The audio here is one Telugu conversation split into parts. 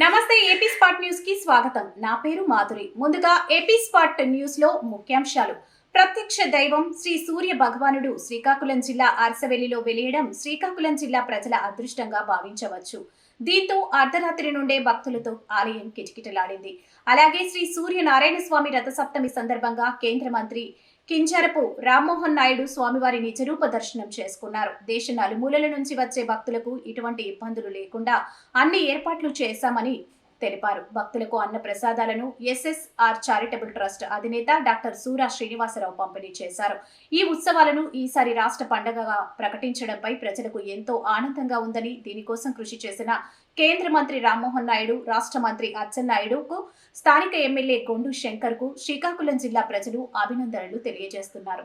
నమస్తే ఏపీ స్పాట్ న్యూస్కి స్వాగతం. నా పేరు మాధురి. ముందుగా ఏపీ స్పాట్ న్యూస్లో ముఖ్యాంశాలు. ప్రత్యక్ష దైవం శ్రీ సూర్య భగవానుడు శ్రీకాకుళం జిల్లా అరసవెల్లిలో వెలియడం శ్రీకాకుళం జిల్లా ప్రజల అదృష్టంగా భావించవచ్చు. దీంతో అర్ధరాత్రి నుండే భక్తులతో ఆలయం కిటకిటలాడింది. అలాగే శ్రీ సూర్యనారాయణ స్వామి రథసప్తమి సందర్భంగా కేంద్ర మంత్రి కింజరపు రామ్మోహన్ నాయుడు స్వామివారి నిజరూప దర్శనం చేసుకున్నారు. దేశ నలుమూలల నుంచి వచ్చే భక్తులకు ఇటువంటి ఇబ్బందులు లేకుండా అన్ని ఏర్పాట్లు చేశామని తెలిపారు. భక్తులకు అన్న ప్రసాదాలను ఎస్ఎస్ఆర్ చారిటబుల్ ట్రస్ట్ అధినేత డాక్టర్ సూరా శ్రీనివాసరావు పంపిణీ చేశారు. ఈ ఉత్సవాలను ఈసారి రాష్ట్ర పండగగా ప్రకటించడంపై ప్రజలకు ఎంతో ఆనందంగా ఉందని దీనికోసం కృషి చేసిన కేంద్ర మంత్రి రామ్మోహన్ నాయుడు రాష్ట్ర మంత్రి అచ్చెన్నాయుడుకు స్థానిక ఎమ్మెల్యే గొండు శంకర్కు శ్రీకాకుళం జిల్లా ప్రజలు అభినందనలు తెలియజేస్తున్నారు.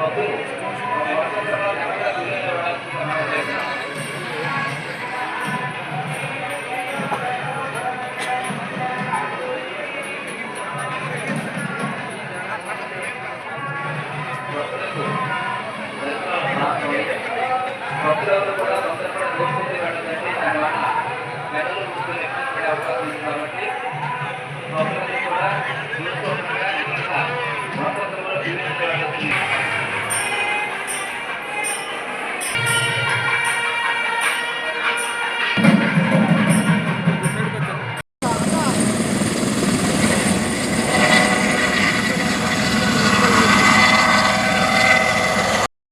Thank you.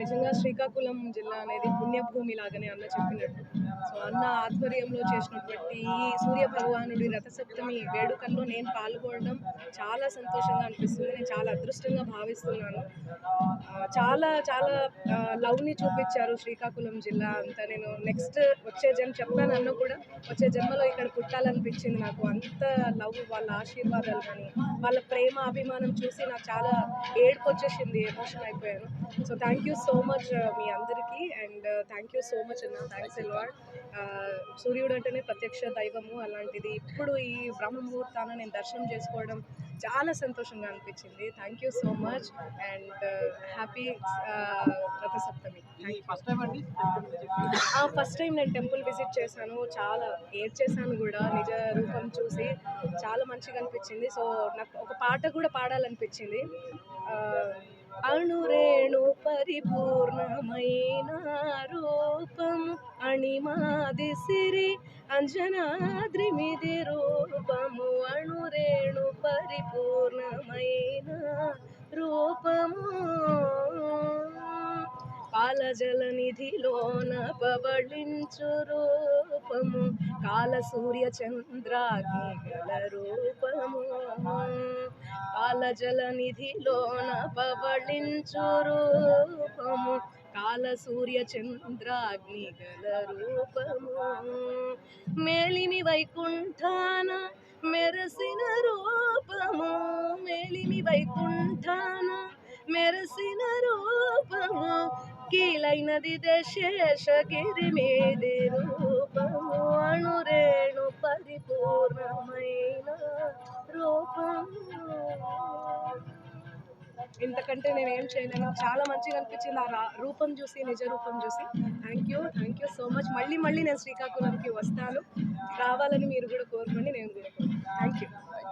నిజంగా శ్రీకాకుళం జిల్లా అనేది పుణ్యభూమి లాగానే అన్న చెప్పినట్టు. సో అన్న ఆధ్వర్యంలో చేసినటువంటి ఈ సూర్య భగవానుడి రథసప్తమి వేడుకల్లో నేను పాల్గొనడం చాలా సంతోషంగా అనిపిస్తుంది. నేను చాలా అదృష్టంగా భావిస్తున్నాను. చాలా చాలా లవ్ని చూపించారు శ్రీకాకుళం జిల్లా అంతా. నేను నెక్స్ట్ వచ్చే జన్మ చెప్పాను అన్న కూడా వచ్చే జన్మలో ఇక్కడ పుట్టాలనిపించింది నాకు. అంత లవ్ వాళ్ళ ఆశీర్వాదాలు కానీ వాళ్ళ ప్రేమ అభిమానం చూసి నాకు చాలా ఏడుపు వచ్చేసింది ఎమోషన్ అయిపోయాను. So thank you so much మీ అందరికీ. And thank you so much అన్న. థ్యాంక్స్ ఎల్వాడ్ సూర్యుడు అంటేనే ప్రత్యక్ష దైవము అలాంటిది. ఇప్పుడు ఈ బ్రహ్మ ముహూర్తాన నేను దర్శనం చేసుకోవడం చాలా సంతోషంగా అనిపించింది. Thank you so much and happy time అండి? ఫస్ట్ టైం నేను టెంపుల్ విజిట్ చేశాను. చాలా ఏడ్ చేశాను కూడా. నిజ రూపం చూసి చాలా మంచిగా అనిపించింది. సో నాకు ఒక పాట కూడా పాడాలనిపించింది. ఆ, అణురేణు పరిపూర్ణమైన రూపము అణిమాది సిరి అంజనాద్రిమిది రూపము అణురేణు పరిపూర్ణమైన రూపము కాలజలనిధిలోన పాలజల నిధిలోన పవళించు రూపము కాల సూర్య చంద్రాగ్ని గల రూపము. కాలజల జలనిధిలోన పవళించు రూపము కాల సూర్య చంద్రాగ్ని గల రూపము. మేలిమి వైకుంఠాన మెరసిన రూపము. మేలిమి వైకుంఠాన మెరసిన రూపము. కీలైనది దశేషగిరి మీది రూపము రేణు పరిపూర్ణమైన రూపం ఇంతకంటే నేను ఏం చేయలేను చాలా మంచిగా అనిపించింది ఆ రా- రూపం చూసి నిజ రూపం చూసి. Thank you thank you so much మళ్ళీ మళ్ళీ నేను శ్రీకాకుళంకి వస్తాను. రావాలని మీరు కూడా కోరుకోండి నేను కూడా థ్యాంక్ యూ